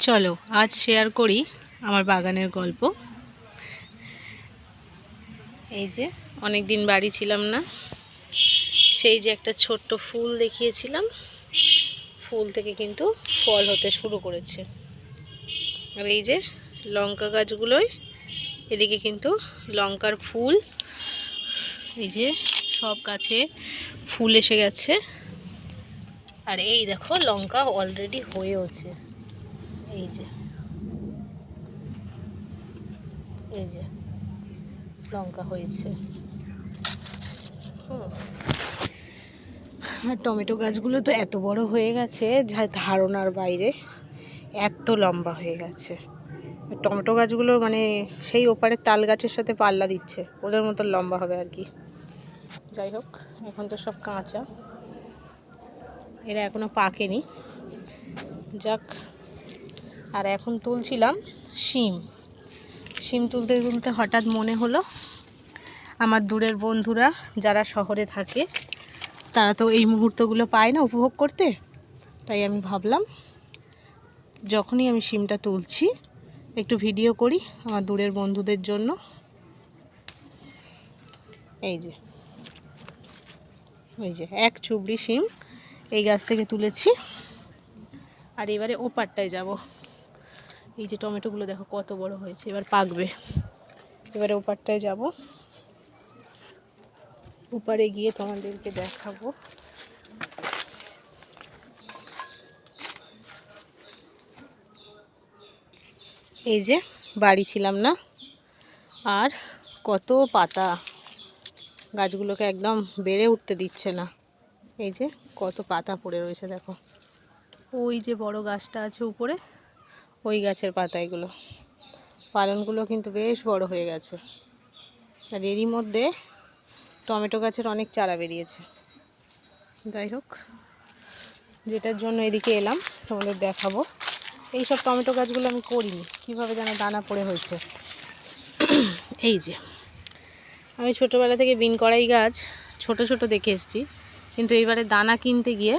চলো, আজ শেয়ার করি আমার বাগানের গল্প। এই যে অনেক দিন বাড়ি ছিলাম না। সেই যে একটা ছোট্ট ফুল দেখিয়েছিলাম। ফুল থেকে কিন্তু ফল হতে শুরু করেছে। আর এই যে, লঙ্কা গাছগুলোই এদিকে কিন্তু লঙ্কার ফুল, এই যে সব গাছে ফুল এসে গেছে। আর এই দেখো, লঙ্কা অলরেডি হয়েওছে। এই যে। এই যে, লঙ্কা হয়েছে। আর টমেটো গাছগুলো তো এত বড় হয়ে গেছে, যা ধারণার বাইরে, এত লম্বা হয়ে গেছে। টমেটো গাছগুলো মানে সেই ওপারে তাল গাছের সাথে পাল্লা দিচ্ছে, ওদের মতো লম্বা হবে আর কি। যাই হোক, এখন তো সব কাঁচা। এরা এখনও পাকেনি। যাক আর এখন তুলছিলাম শিম। শিম তুলতে তুলতে হঠাৎ মনে হলো আমার দূরের বন্ধুরা যারা শহরে থাকে, তারা তো এই মুহূর্তগুলো পায় না উপভোগ করতে। তাই আমি ভাবলাম, যখনই আমি শিমটা তুলছি, একটু ভিডিও করি আমার দূরের বন্ধুদের জন্য। এই যে এই যে এক চুবড়ি শিম, এই গাছ থেকে তুলেছি। আর এবারে ওপারটায় যাব। এই যে টমেটোগুলো দেখো কত বড় হয়েছে, এবার পাকবে। এবারে ওপারটায় যাব। ওপারে গিয়ে তোমাদেরকে দেখাবো। এই যে বাড়ি ছিলাম না, আর কত পাতা গাছগুলোকে একদম বেড়ে উঠতে দিচ্ছে না। এই যে কত পাতা পড়ে রয়েছে দেখো। ওই যে বড় গাছটা আছে উপরে ওই গাছের পাতা এগুলো পালনগুলো কিন্তু বেশ বড় হয়ে গেছে। আর এরই মধ্যে টমেটো গাছের অনেক চারা বেরিয়েছে। যাই হোক, যেটার জন্য এদিকে এলাম, তোমাদের দেখাবো। এই সব টমেটো গাছগুলো আমি করিনি। কীভাবে যেন দানা পড়ে হয়েছে। এই যে, আমি ছোটোবেলা থেকে বিন কড়াই গাছ ছোট ছোট দেখে এসেছি। কিন্তু এইবারে দানা কিনতে গিয়ে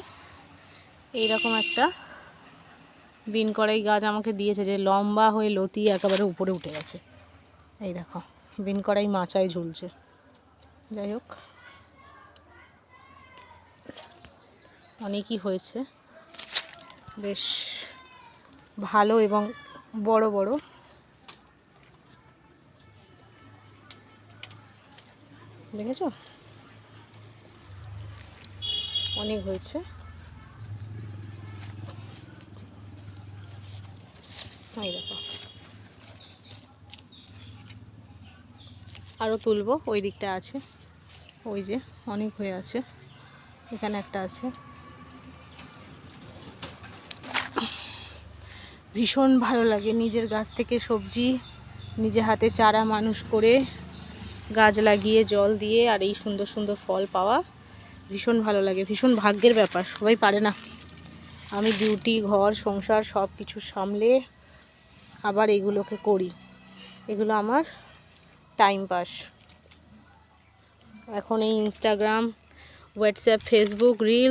এইরকম একটা বিন কড়াই গাছ আমাকে দিয়েছে যে লম্বা হয়ে লতি একেবারে উপরে উঠে গেছে। এই দেখো, বিন কড়াই মাচায় ঝুলছে। যাই হোক, অনেকই হয়েছে। বেশ ভালো এবং বড় বড়। দেখেছ? অনেক হয়েছে। এই দেখো। আরও তুলবো, ওই দিকটা আছে। ওই যে, অনেক হয়ে আছে। এখানে একটা আছে। ভীষণ ভালো লাগে নিজের গাছ থেকে সবজি, নিজে হাতে চারা মানুষ করে গাছ লাগিয়ে, জল দিয়ে আর এই সুন্দর সুন্দর ফল পাওয়া ভীষণ ভালো লাগে, ভীষণ ভাগ্যের ব্যাপার, সবাই পারে না। আমি ডিউটি, ঘর, সংসার সব কিছু সামলে আবার এগুলোকে করি। এগুলো আমার টাইম পাস এখন এই ইনস্টাগ্রাম হোয়াটসঅ্যাপ ফেসবুক রিলস